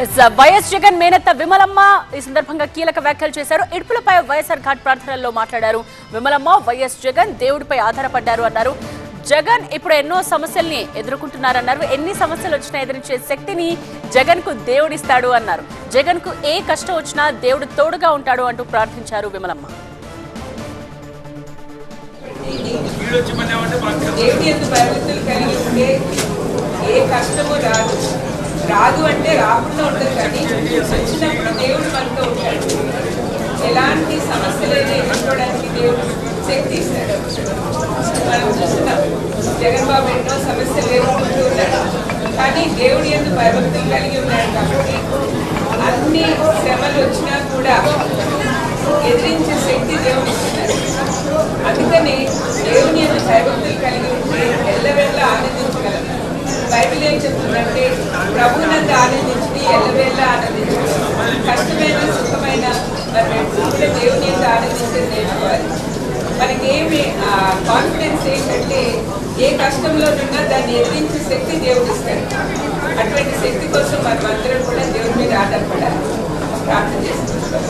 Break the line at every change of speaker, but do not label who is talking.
YS Jagan మేనత్త విమలమ్మ ఈ సందర్భంగా కీలక వ్యాఖ్యలు చేశారు. ఇడుపులపై వైఎస్ఆర్ ఘాట్ ప్రార్థనల్లో మాట్లాడారు. విమలమ్మ వైఎస్ జగన్ దేవుడిపై ఆధారపడ్డారు అన్నారు. జగన్ ఇప్పుడు ఎన్నో సమస్యల్ని ఎదుర్కొంటున్నారన్నారు. ఎన్ని సమస్యలు వచ్చినా ఎదిరించే శక్తిని జగన్కు దేవుడిస్తాడు అన్నారు. జగన్కు ఏ కష్టం వచ్చినా దేవుడు తోడుగా ఉంటాడు అంటూ ప్రార్థించారు విమలమ్మ.
ఏ కష్టము రాదు. రాదు అంటే రాకుండా ఉంటుంది కానీ వచ్చినప్పుడు దేవుడు మనతో ఉంటాడు. ఎలాంటి సమస్యలైనా ఎదుర్కోవడానికి దేవుడు శక్తి ఇస్తాడు. మనం చూస్తున్నాం జగన్ బాబు ఎన్నో సమస్యలు ఎదుర్కొంటూ ఉన్నాడు. కానీ దేవుడి ఎందుకు భయభక్తులు కలిగి ఉన్నాడు కాబట్టి అన్ని శ్రమలు వచ్చినా కూడా ఎదిరించే శక్తి దేవుడు ఇస్తున్నాడు. అందుకని దేవుని యొక్క భయభక్తులు కలిగి ఉంటే ఎల్లవెళ్ళ ఆనందించగలం. బైబిల్ ఏం చెప్తుందంటే ప్రభు ఎల్లవేళ ఎల్లవేళ్ళ కష్టమైన సుఖమైన మరి ఎప్పుడు కూడా దేవుని యొక్క ఆనందించేది నేర్చుకోవాలి మనకేమి కాన్ఫిడెన్స్ ఏంటంటే ఏ కష్టంలో ఉన్నా దాన్ని ఎదిరించే శక్తి దేవుడు ఇస్తాడు అటువంటి శక్తి కోసం మనం అందరం కూడా దేవుని మీద ఆధారపడాలి ప్రార్థన
చేసుకుంటాం